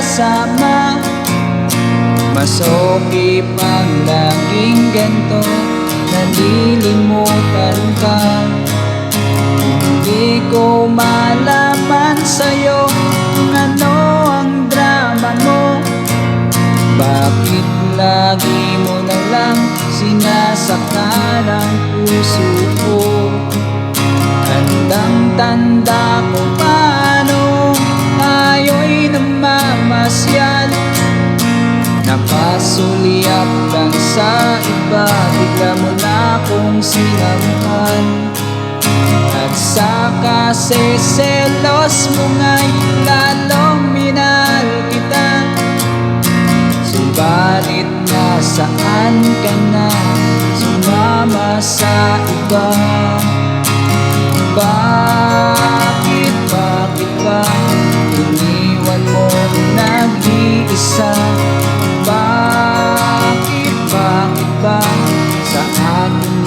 kasama. Mas okay pang laging ganto Nalilimutan ka. Hindi ko malaman sa'yo Kung ano ang drama mo. Bakit lagi mo na lang Sinasaktan ang puso ko? Tandang tanda ko paano akong sinamhan At sa kaseselos mo nga'y Lalong minahal kita. Subalit nasaan ka na? Sumama sa iba. Bakit, bakit ba? Iniwan mo nag-iisa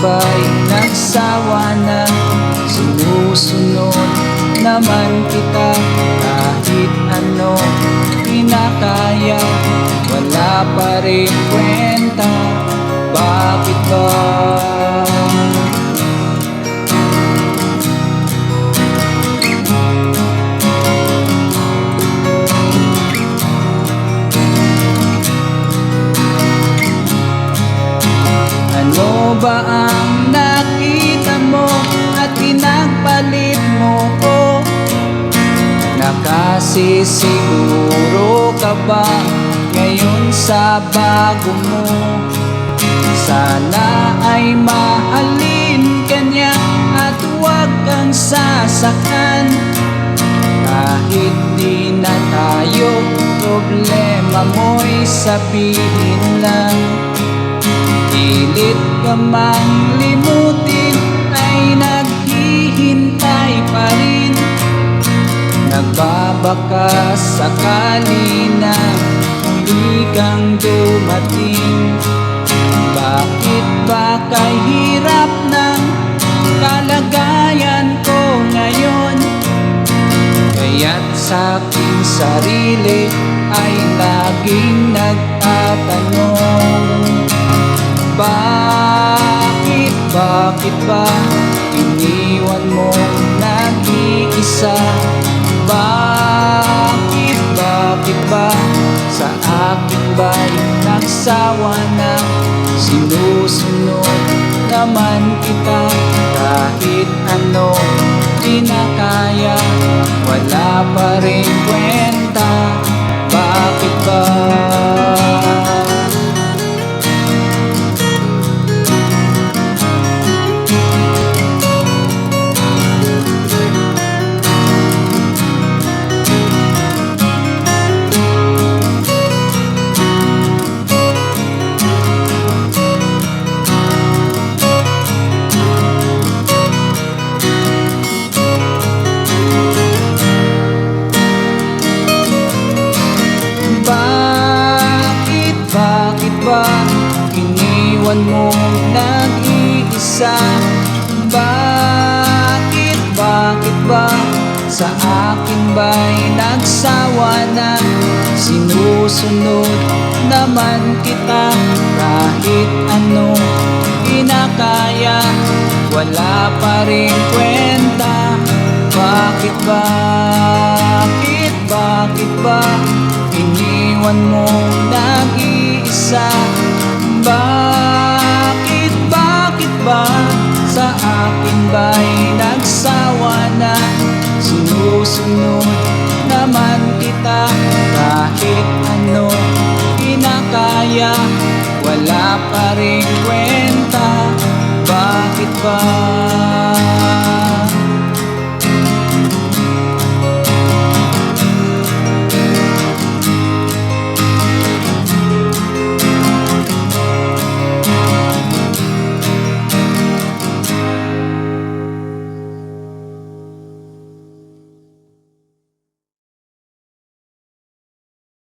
akin ba'y nagsawa na Sinusunod naman kita. Kahit ano kinakaya Wala pa rin kwenta. Bakit ba Ano ba ang nakita mo at pinagpalit mo ko? Nakasisiguro ka ba ngayon sa bago mo? Sana ay mahalin ka niya at huwag kang sasakan Kahit di na tayo, problema mo'y sabihin lang ka ay naghihintay pa rin Nagbabaka sakali na muli kang dumating Bakit ba kahirap ng kalagayan ko ngayon? Kaya't sa aking sarili ay laging nagtatanong bakit ba iniwan mo nag-iisa? Bakit, bakit ba sa akin ba'y nagsawa na? Sinusunod naman kita kahit ano kinakaya Wala pa rin kwenta, bakit ba? Iniwan mo nag-iisa Bakit, bakit ba Sa akin ba'y nagsawa na Sinusunod naman kita Kahit ano kinakaya Wala pa rin kwenta. Bakit, bakit, bakit ba Iniwan mo nag-iisa akin ba'y nagsawa na. Sinusunod naman kita Kahit ano kinakaya Wala pa rin kwenta. Bakit ba